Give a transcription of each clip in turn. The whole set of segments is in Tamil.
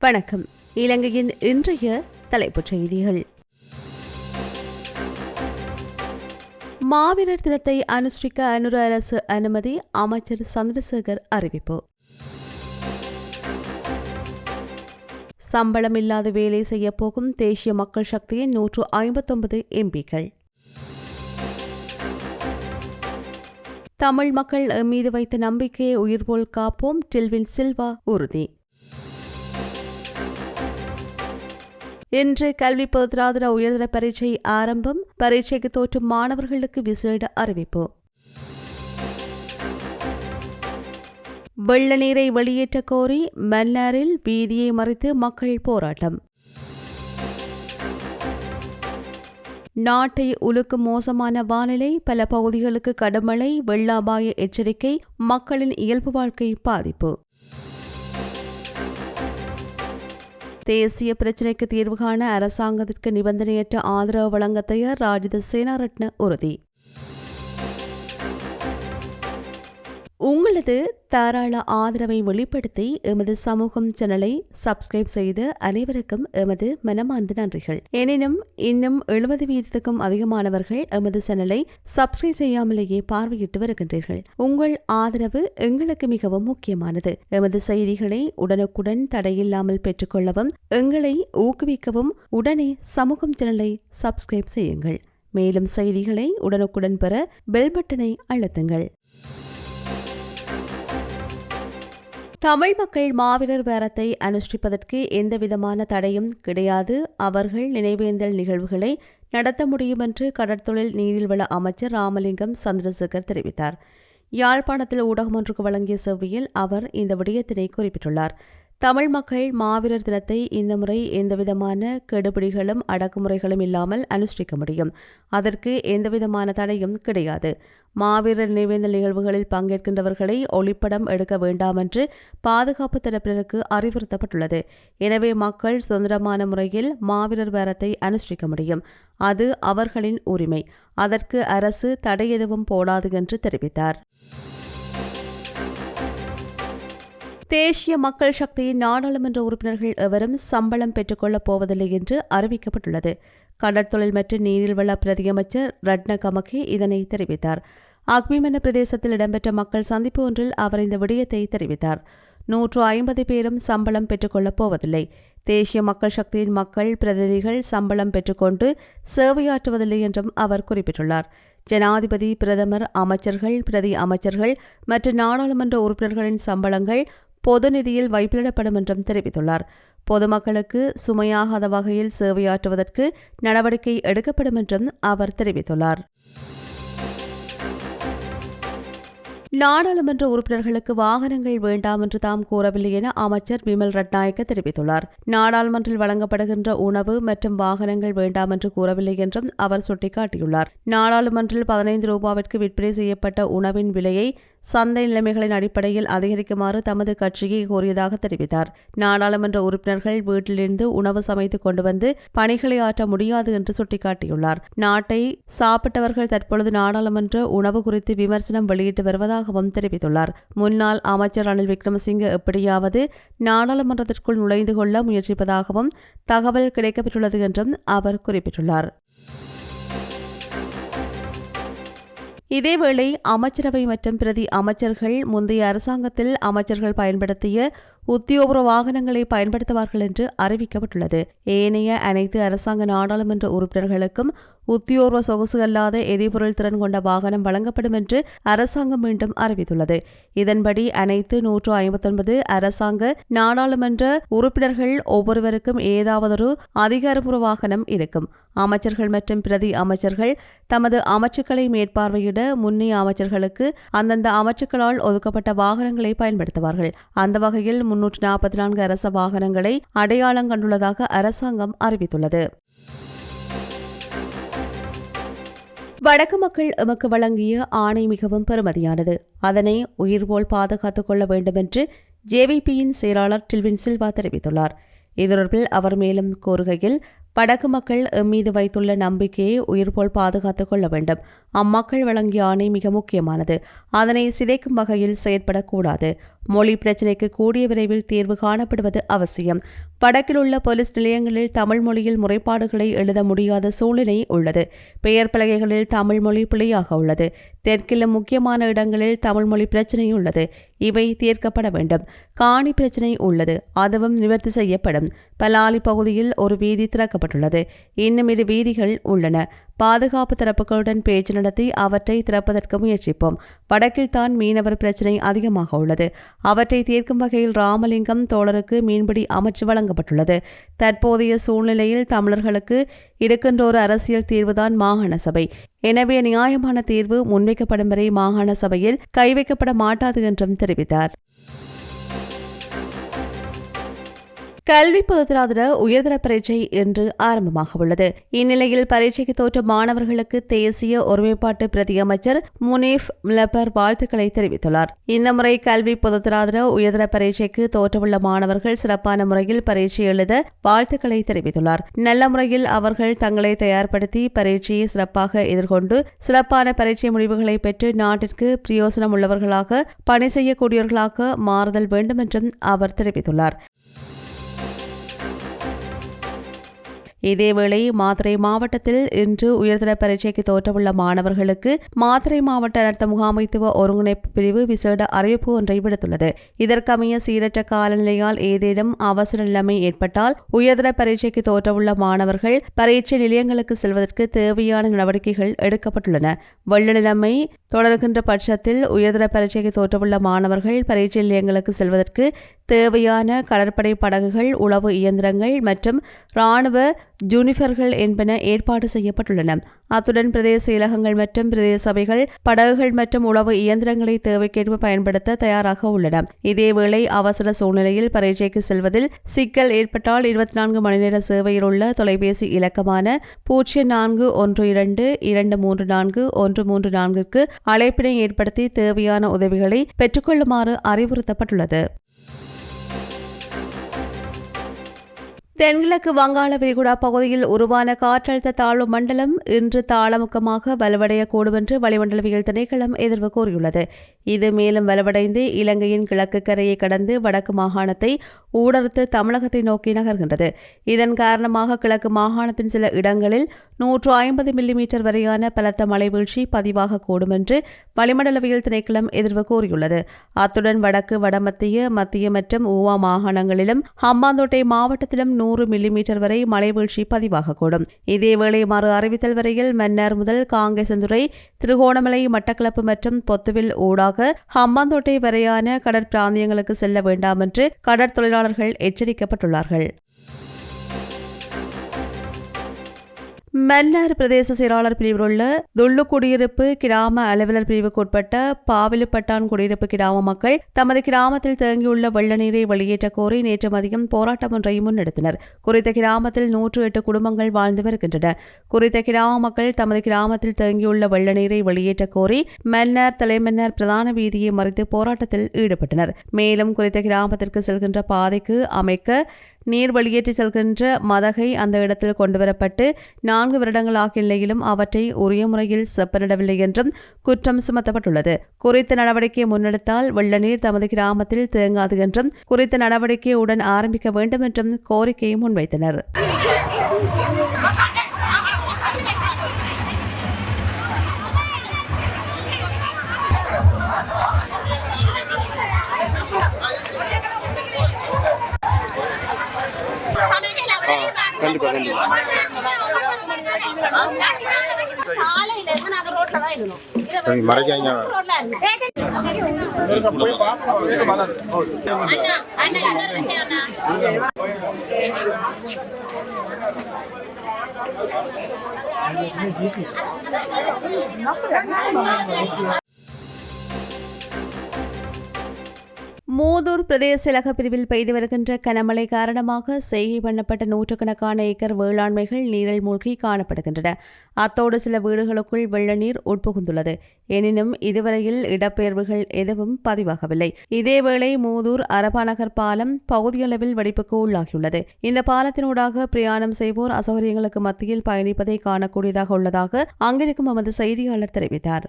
வணக்கம். இலங்கையின் இன்றைய தலைப்புச் செய்திகள். மாவீரர் தினத்தை அனுஷ்டிக்க அனுர அரசு அனுமதி அமைச்சர் சந்திரசேகர் அறிவிப்பு. சம்பளம் இல்லாத வேலை செய்யப்போகும் தேசிய மக்கள் சக்தியின் நூற்று ஐம்பத்தொன்பது எம்பிக்கள். தமிழ் மக்கள் மீது வைத்த நம்பிக்கையை உயிர்போல் காப்போம் டில்வின் சில்வா உறுதி. இன்று கல்வி பொதுராதர உயர்தர பரீட்சை ஆரம்பம். பரீட்சைக்கு தோற்றும் மாணவர்களுக்கு விசேட அறிவிப்பு. வெள்ள நீரை வெளியேற்ற கோரி மன்னாரில் வீதியை மறித்து மக்கள் போராட்டம். நாட்டை உலுக்கும் மோசமான வானிலை பல பகுதிகளுக்கு கடமழை வெள்ள அபாய எச்சரிக்கை மக்களின் இயல்பு வாழ்க்கை பாதிப்பு. தேசிய பிரச்சினைக்கு தீர்வு காண அரசாங்கத்திற்கு நிபந்தனையற்ற ஆதரவு வழங்க தயார் ராஜித சேனாரட்ன உறுதி. உங்களது தாராள ஆதரவை வெளிப்படுத்தி எமது சமூகம் சேனலை சப்ஸ்கிரைப் செய்து அனைவருக்கும் எமது மனமார்ந்த நன்றிகள். எனினும் இன்னும் எழுபது வீதத்துக்கும் அதிகமானவர்கள் எமது சேனலை சப்ஸ்கிரைப் செய்யாமலேயே பார்வையிட்டு வருகின்றீர்கள். உங்கள் ஆதரவு எங்களுக்கு மிகவும் முக்கியமானது. எமது செய்திகளை உடனுக்குடன் தடையில்லாமல் பெற்றுக்கொள்ளவும் எங்களை ஊக்குவிக்கவும் உடனே சமூகம் சேனலை சப்ஸ்கிரைப் செய்யுங்கள். மேலும் செய்திகளை உடனுக்குடன் பெற பெல் பட்டனை அழுத்துங்கள். தமிழ் மக்கள் மாவீரர் பேரத்தை அனுஷ்டிப்பதற்கு எந்தவிதமான தடையும் கிடையாது. அவர்கள் நினைவேந்தல் நிகழ்வுகளை நடத்த முடியும் என்று கடற்தொழில் நீரில்வள அமைச்சர் ராமலிங்கம் சந்திரசேகர் தெரிவித்தார். யாழ்ப்பாணத்தில் ஊடகம் ஒன்றுக்கு வழங்கிய செவ்வியில் அவர் இந்த விடயத்தினை குறிப்பிட்டுள்ளார். தமிழ் மக்கள் மாவீரர் தினத்தை இந்த முறை எந்தவிதமான கெடுபிடிகளும் அடக்குமுறைகளும் இல்லாமல் அனுஷ்டிக்க முடியும். அதற்கு எந்தவிதமான தடையும் கிடையாது. மாவீரர் நினைவேந்தல் நிகழ்வுகளில் பங்கேற்கின்றவர்களை ஒளிப்படம் எடுக்க வேண்டாம் என்று பாதுகாப்பு தரப்பினருக்கு அறிவுறுத்தப்பட்டுள்ளது. எனவே மக்கள் சுதந்திரமான முறையில் மாவீரர் வாரத்தை அனுஷ்டிக்க முடியும். அது அவர்களின் உரிமை. அதற்கு அரசு தடை எதுவும் போடாது என்று தெரிவித்தார். தேசிய மக்கள் சக்தியின் நாடாளுமன்ற உறுப்பினர்கள் எவரும் சம்பளம் பெற்றுக்கொள்ளப் போவதில்லை என்று அறிவிக்கப்பட்டுள்ளது. கடற்தொழில் மற்றும் நீரில்வள பிரதியமைச்சர் ரட்ன கமகே இதனை தெரிவித்தார். அக்மிமன பிரதேசத்தில் இடம்பெற்ற மக்கள் சந்திப்பு ஒன்றில் அவர் இந்த விடயத்தை தெரிவித்தார். நூற்று ஐம்பது பேரும் சம்பளம் பெற்றுக்கொள்ளப் போவதில்லை. தேசிய மக்கள் சக்தியின் மக்கள் பிரதிநிதிகள் சம்பளம் பெற்றுக்கொண்டு சேவையாற்றுவதில்லை என்றும் அவர் குறிப்பிட்டுள்ளார். ஜனாதிபதி பிரதமர் அமைச்சர்கள் பிரதி அமைச்சர்கள் மற்றும் நாடாளுமன்ற உறுப்பினர்களின் சம்பளங்கள் பொது நிதியில் வைப்பிலிடப்படும் என்றும் தெரிவித்துள்ளார். பொதுமக்களுக்கு சுமையாகாத வகையில் சேவையாற்றுவதற்கு நடவடிக்கை எடுக்கப்படும் என்றும் அவர் தெரிவித்துள்ளார். நாடாளுமன்ற உறுப்பினர்களுக்கு வாகனங்கள் வேண்டாம் என்று தாம் கூறவில்லை என அமைச்சர் விமல் ரட்நாயக்க தெரிவித்துள்ளார். நாடாளுமன்றில் வழங்கப்படுகின்ற உணவு மற்றும் வாகனங்கள் வேண்டாம் என்று கூறவில்லை என்றும் அவர் சுட்டிக்காட்டியுள்ளார். நாடாளுமன்றில் பதினைந்து ரூபாவிற்கு விற்பனை செய்யப்பட்ட உணவின் விலையை சந்தை நிலைமைகளின் அடிப்படையில் அதிகரிக்குமாறு தமது கட்சியை கோரியதாக தெரிவித்தார். நாடாளுமன்ற உறுப்பினர்கள் வீட்டிலிருந்து உணவு சமைத்து கொண்டு வந்து பணிகளை ஆற்ற முடியாது என்று சுட்டிக்காட்டியுள்ளார். நாட்டை சாப்பிட்டவர்கள் தற்பொழுது நாடாளுமன்ற உணவு குறித்து விமர்சனம் வெளியிட்டு வருவதாகவும் தெரிவித்துள்ளார். முன்னாள் அமைச்சர் ரணில் விக்ரமசிங்க எப்படியாவது நாடாளுமன்றத்திற்குள் நுழைந்து கொள்ள முயற்சிப்பதாகவும் தகவல் கிடைக்கப்பெற்றுள்ளது என்றும் அவர் குறிப்பிட்டுள்ளார். இதேவேளை அமைச்சரவை மற்றும் பிரதி அமைச்சர்கள் முந்தைய அரசாங்கத்தில் அமைச்சர்கள் பயன்படுத்திய உத்தியோகபூர்வ வாகனங்களை பயன்படுத்துவார்கள் என்று அறிவிக்கப்பட்டுள்ளது. ஏனைய அனைத்து அரசாங்க நாடாளுமன்ற உறுப்பினர்களுக்கும் உத்தியோர்வ சொகுசு அல்லாத எரிபொருள் திறன் கொண்ட வாகனம் வழங்கப்படும் என்று அரசாங்கம் மீண்டும் அறிவித்துள்ளது. இதன்படி அனைத்து நூற்று ஐம்பத்தொன்பது அரசாங்க நாடாளுமன்ற உறுப்பினர்கள் ஒவ்வொருவருக்கும் ஏதாவதொரு அதிகாரப்பூர்வ வாகனம் இருக்கும். அமைச்சர்கள் மற்றும் பிரதி அமைச்சர்கள் தமது அமைச்சுக்களை மேற்பார்வையிட முன்னைய அமைச்சர்களுக்கு அந்தந்த அமைச்சுக்களால் ஒதுக்கப்பட்ட வாகனங்களை பயன்படுத்துவார்கள். அந்த வகையில் முன்னூற்று நாற்பத்தி நான்கு அரச வாகனங்களை அடையாளம் கண்டுள்ளதாக அரசாங்கம் அறிவித்துள்ளது. வடக்கு மக்கள் எமக்கு வழங்கிய ஆணை மிகவும் பெருமதியானது. அதனை உயிர்போல் பாதுகாத்துக் கொள்ள வேண்டும் என்று ஜேவிபியின் செயலாளர் டில்வின் சில்வா தெரிவித்துள்ளார். இது தொடர்பில் அவர் மேலும் கூறுகையில் வடக்கு மக்கள் எம் மீது வைத்துள்ள நம்பிக்கையை உயிர்போல் பாதுகாத்துக் கொள்ள வேண்டும். அம்மக்கள் வழங்கிய ஆணை மிக முக்கியமானது. அதனை சிதைக்கும் வகையில் செயற்படக்கூடாது. மொழி பிரச்சினைக்கு கூடிய விரைவில் தீர்வு காணப்படுவது அவசியம். வடக்கில் உள்ள போலீஸ் நிலையங்களில் தமிழ் மொழியில் முறைப்பாடுகளை எழுத முடியாத சூழ்நிலை உள்ளது. பெயர் பலகைகளில் தமிழ் மொழி பிழையாக உள்ளது. தெற்கிலும் முக்கியமான இடங்களில் தமிழ் மொழி பிரச்சினை உள்ளது. இவை தீர்க்கப்பட வேண்டும். காணி பிரச்சினை உள்ளது. அதுவும் நிவர்த்தி செய்யப்படும். பலாலி பகுதியில் ஒரு வீதி திறக்கப்பட்டுள்ளது. இன்னும் இரு வீதிகள் உள்ளன. பாதுகாப்பு தரப்புகளுடன் பேச்சு நடத்தி அவற்றை திறப்பதற்கு முயற்சிப்போம். வடக்கில் தான் மீனவர் பிரச்சினை அதிகமாக உள்ளது. அவற்றை தீர்க்கும் வகையில் ராமலிங்கம் தோழருக்கு மீன்பிடி அமைச்சு வழங்கப்பட்டுள்ளது. தற்போதைய சூழ்நிலையில் தமிழர்களுக்கு இருக்கின்ற ஒரு அரசியல் தீர்வுதான் மாகாண சபை. எனவே நியாயமான தீர்வு முன்வைக்கப்படும் வரை மாகாண சபையில் கைவைக்கப்பட மாட்டாது என்றும் தெரிவித்தார். கல்வி பொதுத்திராதர உயர்தர பரீட்சை இன்று ஆரம்பமாக உள்ளது இந்நிலையில் பரீட்சைக்கு தோற்ற மாணவர்களுக்கு தேசிய ஒருமைப்பாட்டு பிரதி அமைச்சர் முனீப் மிலப்பர் வாழ்த்துக்களை தெரிவித்துள்ளார். இந்த முறை கல்வி பொதுத்தராதர உயர்தர பரீட்சைக்கு தோற்றவுள்ள மாணவர்கள் சிறப்பான முறையில் பரீட்சை எழுத வாழ்த்துக்களை தெரிவித்துள்ளார். நல்ல முறையில் அவர்கள் தங்களை தயார்படுத்தி பரீட்சையை சிறப்பாக எதிர்கொண்டு சிறப்பான பரீட்சை முடிவுகளை பெற்று நாட்டிற்கு பிரயோசனம் உள்ளவர்களாக பணி செய்யக்கூடியவர்களாக மாறுதல் வேண்டும் என்றும் அவர் தெரிவித்துள்ளார். இதேவேளை மாத்திரை மாவட்டத்தில் இன்று உயர்தர பரீட்சைக்கு தோற்றவுள்ள மாணவர்களுக்கு மாத்திரை மாவட்ட நடத்த முகாமைத்துவ ஒருங்கிணைப்பு பிரிவு விசேட அறிவிப்பு ஒன்றை விடுத்துள்ளது. இதற்கமைய சீரற்ற காலநிலையால் ஏதேனும் அவசர நிலைமை ஏற்பட்டால் உயர்தர பரீட்சைக்கு தோற்றவுள்ள மாணவர்கள் பரீட்சை நிலையங்களுக்கு செல்வதற்கு தேவையான நடவடிக்கைகள் எடுக்கப்பட்டுள்ளன. வெள்ள நிலைமை தொடர்கின்ற பட்சத்தில் உயர்தர பரீட்சைக்கு தோற்றவுள்ள மாணவர்கள் பரீட்சை நிலையங்களுக்கு செல்வதற்கு தேவையான கடற்படை படகுகள் உளவு இயந்திரங்கள் மற்றும் இராணுவ ஜூனிஃபர்கள் என்பன ஏற்பாடு செய்யப்பட்டுள்ளன. அத்துடன் பிரதேச இலகங்கள் மற்றும் பிரதேச சபைகள் படகுகள் மற்றும் உளவு இயந்திரங்களை தேவைக்கேற்ப பயன்படுத்த தயாராக உள்ளன. இதேவேளை அவசர சூழ்நிலையில் பரீட்சைக்கு செல்வதில் சிக்கல் ஏற்பட்டால் இருபத்தி நான்கு மணி நேர சேவையில் உள்ள தொலைபேசி இலக்கமான பூஜ்ஜியம் நான்கு ஒன்று இரண்டு இரண்டு மூன்று நான்கு ஒன்று மூன்று நான்குக்கு அழைப்பினை ஏற்படுத்தி தேவையான உதவிகளை பெற்றுக்கொள்ளுமாறு அறிவுறுத்தப்பட்டுள்ளது. தென்கிழக்கு வங்காள விரிகுடா பகுதியில் உருவான காற்றழுத்த தாழ்வு மண்டலம் இன்று தாளமுக்கமாக வலுவடையக்கூடும் என்று வளிமண்டலவியல் திணைக்களம் எதிர்வு கூறியுள்ளது. இது மேலும் வலுவடைந்து இலங்கையின் கிழக்கு கரையை கடந்து வடக்கு மாகாணத்தை ஊடறுத்து தமிழகத்தை நோக்கி நகர்கின்றது. இதன் காரணமாக கிழக்கு மாகாணத்தின் சில இடங்களில் நூற்று ஐம்பது மில்லிமீட்டர் வரையான பலத்த மழை வீழ்ச்சி பதிவாகக்கூடும் என்று வளிமண்டலவியல் திணைக்களம் எதிர்வு கூறியுள்ளது. அத்துடன் வடக்கு வடமத்திய மத்திய மற்றும் ஊவா மாகாணங்களிலும் ஹம்பாந்தோட்டை மாவட்டத்திலும் நூறு மில்லிமீட்டர் வரை மழை வீழ்ச்சி பதிவாகக்கூடும் இதேவேளை மறு அறிவித்தல் வரையில் மன்னர் முதல் காங்கேசந்துறை திருகோணமலை மட்டக்களப்பு மற்றும் பொத்துவில் ஊடாக ஹம்பாந்தோட்டை வரையான கடற்பிராந்தியங்களுக்கு செல்ல வேண்டாம் என்று தொழிலாளர்கள் எச்சரிக்கப்பட்டுள்ளார்கள். மன்னார் பிரதேச செயலாளர் பிரிவில் உள்ள துள்ளு குடியிருப்பு கிராம அலுவலர் பிரிவுக்குட்பட்ட பாவிலுப்பட்டான் குடியிருப்பு கிராம மக்கள் தமது கிராமத்தில் தேங்கியுள்ள வெள்ள நீரை வெளியேற்ற கோரி நேற்று மதியம் போராட்டம் ஒன்றை முன்னெடுத்தனர். குறித்த கிராமத்தில் நூற்று எட்டு குடும்பங்கள் வாழ்ந்து வருகின்றன. குறித்த கிராம மக்கள் தமது கிராமத்தில் தேங்கியுள்ள வெள்ள நீரை வெளியேற்ற கோரி மன்னார் தலைமன்னார் பிரதான வீதியை மறித்து போராட்டத்தில் ஈடுபட்டனர். மேலும் குறித்த கிராமத்திற்கு செல்கின்ற பாதைக்கு அமைக்க நீர் வெளியேற்றி செல்கின்ற மதகை அந்த இடத்தில் கொண்டுவரப்பட்டு நான்கு வருடங்கள் நிலையிலும் அவற்றை உரிய முறையில் செப்பனிடவில்லை என்றும் குற்றம் சுமத்தப்பட்டுள்ளது. குறித்த நடவடிக்கையை முன்னெடுத்தால் வெள்ள நீர் தமது கிராமத்தில் தேங்காது என்றும் குறித்த நடவடிக்கையை உடன் ஆரம்பிக்க வேண்டும் என்றும் கோரிக்கையை முன்வைத்தனர். கண்டிப்பா கண்டிப்பா காலையில இருந்து நாங்க ரோட்ல தான் இருந்தோம் சரி, மறைக்காங்க மூதூர் பிரதேச செயலக பிரிவில் பெய்து வருகின்ற கனமழை காரணமாக செய்கை பண்ணப்பட்ட நூற்றுக்கணக்கான ஏக்கர் வேளாண்மைகள் நீரில் மூழ்கி காணப்படுகின்றன. அத்தோடு சில வீடுகளுக்குள் வெள்ள நீர் உட்புகுந்துள்ளது. எனினும் இதுவரையில் இடப்பெயர்வுகள் எதுவும் பதிவாகவில்லை. இதேவேளை மூதூர் அரபாநகர் பாலம் பகுதியளவில் வெடிப்புக்கு உள்ளாகியுள்ளது. இந்த பாலத்தினூடாக பிரயாணம் செய்வோர் அசௌகரியங்களுக்கு மத்தியில் பயணிப்பதை காணக்கூடியதாக உள்ளதாக அங்கிருக்கும் எமது செய்தியாளர் தெரிவித்தார்.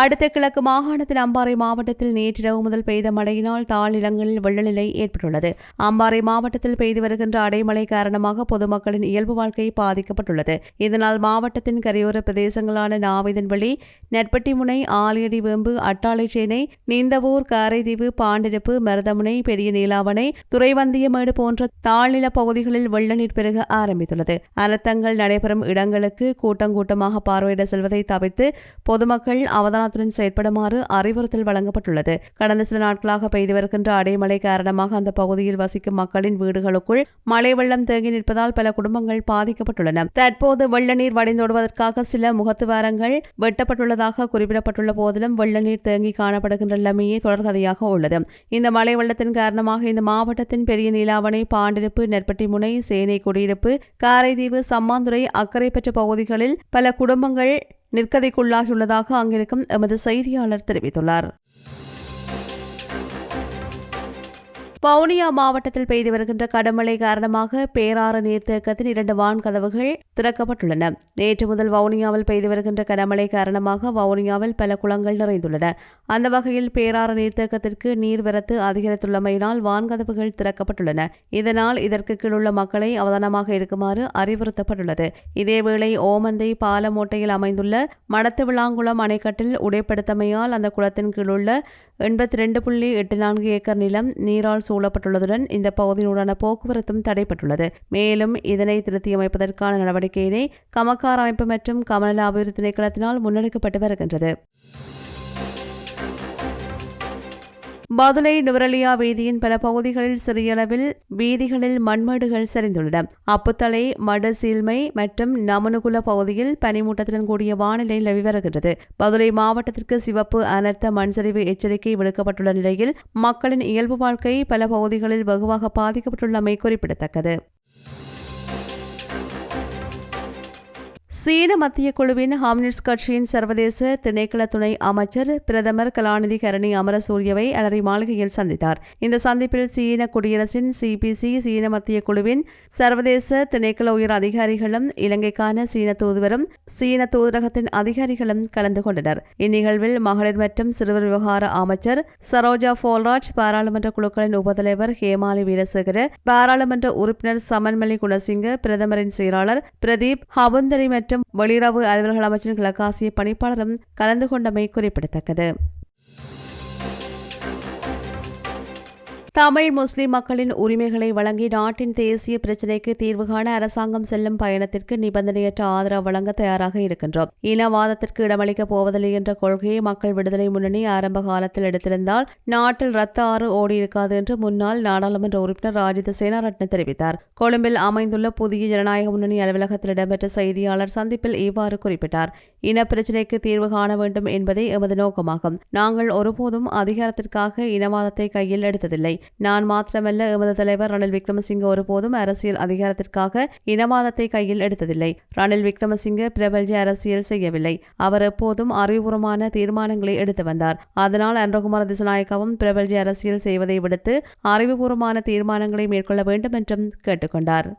அடுத்த கிழக்கு மாகாணத்தில் அம்பாறை மாவட்டத்தில் நேற்றிரவு முதல் பெய்த மழையினால் தாழ்நிலங்களில் வெள்ளநிலை ஏற்பட்டுள்ளது. அம்பாறை மாவட்டத்தில் பெய்து வருகின்ற அடைமழை காரணமாக பொதுமக்களின் இயல்பு வாழ்க்கை பாதிக்கப்பட்டுள்ளது. இதனால் மாவட்டத்தின் கரையோர பிரதேசங்களான நாவிதன்வெளி நெற்பட்டிமுனை ஆலியடி வேம்பு அட்டாளைச்சேனை நீந்தவூர் காரைதீவு பாண்டிருப்பு மருதமுனை பெரிய நீலாவணை துறைவந்தியமேடு போன்ற தாழ்நில பகுதிகளில் வெள்ள நீர் பெருக ஆரம்பித்துள்ளது. அனர்த்தங்கள் நடைபெறும் இடங்களுக்கு கூட்டங்கூட்டமாக பார்வையிட செல்வதை தவிர்த்து பொதுமக்கள் அவதான அவதானத்துடன் செயற்படுமாறு அறிவுறுத்தல் வழங்கப்பட்டுள்ளது. கடந்த சில நாட்களாக பெய்து வருகின்ற அடைமழை காரணமாக அந்த பகுதியில் வசிக்கும் மக்களின் வீடுகளுக்குள் மழை வெள்ளம் தேங்கி நிற்பதால் பல குடும்பங்கள் பாதிக்கப்பட்டுள்ளன. தற்போது வெள்ள நீர் வடிந்தோடுவதற்காக சில முகத்துவாரங்கள் வெட்டப்பட்டுள்ளதாக குறிப்பிடப்பட்டுள்ள போதிலும் வெள்ள நீர் தேங்கி காணப்படுகின்ற நிலைமையே தொடர்கதையாக உள்ளது. இந்த மழை வெள்ளத்தின் காரணமாக இந்த மாவட்டத்தின் பெரிய நீலாவணை பாண்டிருப்பு நெற்பட்டி முனை சேனை குடியிருப்பு காரைதீவு சம்மாந்துறை அக்கறை பெற்ற பகுதிகளில் பல குடும்பங்கள் நிற்கதைக்குள்ளாகியுள்ளதாக அங்கிருக்கும் எமது செய்தியாளர் தெரிவித்துள்ளார். வவுனியா மாவட்டத்தில் பெய்து வருகின்ற கடுமழை காரணமாக பேராறு நீர்த்தேக்கத்தின் இரண்டு வான்கதவுகள் திறக்கப்பட்டுள்ளன. நேற்று முதல் வவுனியாவில் பெய்து வருகின்ற கனமழை காரணமாக வவுனியாவில் பல குளங்கள் நிறைந்துள்ளன. அந்த வகையில் பேராறு நீர்த்தேக்கத்திற்கு நீர்வரத்து அதிகரித்துள்ளமையினால் வான்கதவுகள் திறக்கப்பட்டுள்ளன. இதனால் இதற்கு கீழுள்ள மக்களை அவதானமாக இருக்குமாறு அறிவுறுத்தப்பட்டுள்ளது. இதேவேளை ஓமந்தை பாலமோட்டையில் அமைந்துள்ள மடத்து விளாங்குளம் அணைக்கட்டில் உடைப்படுத்தமையால் அந்த குளத்தின் கீழுள்ள எண்பத்தி ரெண்டு புள்ளி எட்டு நான்கு ஏக்கர் நிலம் நீரால் சூழப்பட்டுள்ளதுடன் இந்த பகுதியினுடான போக்குவரத்தும் தடைப்பட்டுள்ளது மேலும் இதனை திருத்தியமைப்பதற்கான நடவடிக்கையினை கமக்கார் அமைப்பு மற்றும் கமநல அபிவிருத்தி திணைக்களத்தினால் முன்னெடுக்கப்பட்டு வருகின்றது. மதுரை நுவரலியா வீதியின் பல பகுதிகளில் சிறியளவில் வீதிகளில் மண்மேடுகள் சரிந்துள்ளன. அப்புத்தலை மடு சீல்மை மற்றும் நமனுகுல பகுதியில் பனிமூட்டத்துடன் கூடிய வானிலை நிலவி வருகின்றது. மதுரை மாவட்டத்திற்கு சிவப்பு அனர்த்த மண்சரிவு எச்சரிக்கை விடுக்கப்பட்டுள்ள நிலையில் மக்களின் இயல்பு வாழ்க்கை பல பகுதிகளில் வெகுவாக பாதிக்கப்பட்டுள்ளமை குறிப்பிடத்தக்கது. சீன மத்திய குழுவின் கம்யூனிஸ்ட் கட்சியின் சர்வதேச திணைக்கள துணை அமைச்சர் பிரதமர் கலாநிதி கரணி அமரசூரியவை அலரி மாளிகையில் சந்தித்தார். இந்த சந்திப்பில் சீன குடியரசின் சிபிசி சீன மத்திய குழுவின் சர்வதேச திணைக்கள உயர் அதிகாரிகளும் இலங்கைக்கான சீன தூதுவரும் சீன தூதரகத்தின் அதிகாரிகளும் கலந்து கொண்டனர். இந்நிகழ்வில் மகளிர் மற்றும் சிறுவர் விவகார அமைச்சர் சரோஜா போல்ராஜ் பாராளுமன்ற குழுக்களின் உபதலைவர் ஹேமாலி வீரசேகர பாராளுமன்ற உறுப்பினர் சமன்மலி குணசிங்க பிரதமரின் செயலாளர் பிரதீப் ஹவுந்தரி மற்றும் வெளியுறவு அலுவலக அமைச்சரின் கிழக்காசிய பணிப்பாளரும் கலந்து கொண்டமை குறிப்பிடத்தக்கது. தமிழ் முஸ்லிம் மக்களின் உரிமைகளை வழங்கி நாட்டின் தேசிய பிரச்சினைக்கு தீர்வு காண அரசாங்கம் செல்லும் பயணத்திற்கு நிபந்தனையற்ற ஆதரவு வழங்க தயாராக இருக்கின்றோம். இனவாதத்திற்கு இடமளிக்கப் போவதில்லை என்ற கொள்கையை மக்கள் விடுதலை முன்னணி ஆரம்ப காலத்தில் எடுத்திருந்தால் நாட்டில் ரத்த ஆறு ஓடியிருக்காது என்று முன்னாள் நாடாளுமன்ற உறுப்பினர் ராஜித சேனாரட்ன தெரிவித்தார். கொழும்பில் அமைந்துள்ள புதிய ஜனநாயக முன்னணி அலுவலகத்தில் இடம்பெற்ற செய்தியாளர் சந்திப்பில் இவ்வாறு குறிப்பிட்டார். இனப்பிரச்சினைக்கு தீர்வு காண வேண்டும் என்பதே எமது நோக்கமாகும். நாங்கள் ஒருபோதும் அதிகாரத்திற்காக இனவாதத்தை கையில் எடுத்ததில்லை. நான் மாத்திரமல்ல எமது தலைவர் ரணில் விக்ரமசிங்க ஒருபோதும் அரசியல் அதிகாரத்திற்காக இனவாதத்தை கையில் எடுத்ததில்லை. ரணில் விக்ரமசிங்க பிரபல்ய அரசியல் செய்யவில்லை. அவர் எப்போதும் அறிவுபூர்வமான தீர்மானங்களை எடுத்து வந்தார். அதனால் அன்றகுமார திசநாயக்கவும் பிரபல்ய அரசியல் செய்வதை விடுத்து அறிவுபூர்வமான தீர்மானங்களை மேற்கொள்ள வேண்டும் என்றும் கேட்டுக்கொண்டார்.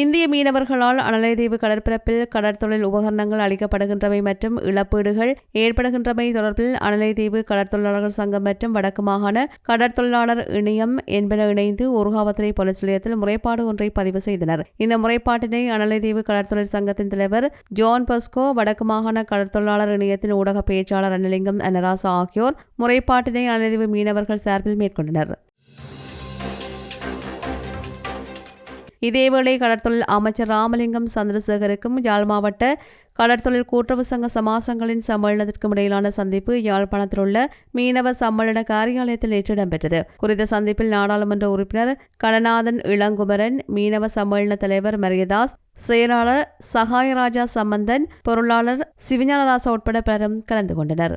இந்திய மீனவர்களால் அனலைதீவு கடற்பரப்பில் கடற்தொழில் உபகரணங்கள் அளிக்கப்படுகின்றமை மற்றும் இழப்பீடுகள் ஏற்படுகின்றமை தொடர்பில் அனலைதீவு கடற்தொழிலாளர்கள் சங்கம் மற்றும் வடக்கு மாகாண கடற்தொழிலாளர் இணையம் என்பன இணைந்து ஒருகாவத்திரை போலீஸ் நிலையத்தில் முறைப்பாடு ஒன்றை பதிவு செய்தனர். இந்த முறைப்பாட்டினை அனலைதீவு கடற்தொழில் சங்கத்தின் தலைவர் ஜோன் பஸ்கோ வடக்கு மாகாண கடற்தொழிலாளர் இணையத்தின் ஊடக பேச்சாளர் அனலிங்கம் அனராசா ஆகியோர் முறைப்பாட்டினை அனலைதீவு மீனவர்கள் சார்பில் மேற்கொண்டனர். இதேவேளை கடற்தொழில் அமைச்சர் ராமலிங்கம் சந்திரசேகருக்கும் யாழ் மாவட்ட கடற்தொழில் கூட்டுறவு சங்க சமாசங்களின் சம்மேளனத்திற்கும் இடையிலான சந்திப்பு யாழ்ப்பாணத்தில் உள்ள மீனவ சம்மேளன காரியாலயத்தில் நேற்று இடம்பெற்றது. குறித்த சந்திப்பில் நாடாளுமன்ற உறுப்பினர் கணநாதன் இளங்குமரன் மீனவ சம்மேளன தலைவர் மரியதாஸ் செயலாளர் சகாயராஜா சம்பந்தன் பொருளாளர் சிவஞானராசா உட்பட பலரும் கலந்து கொண்டனர்.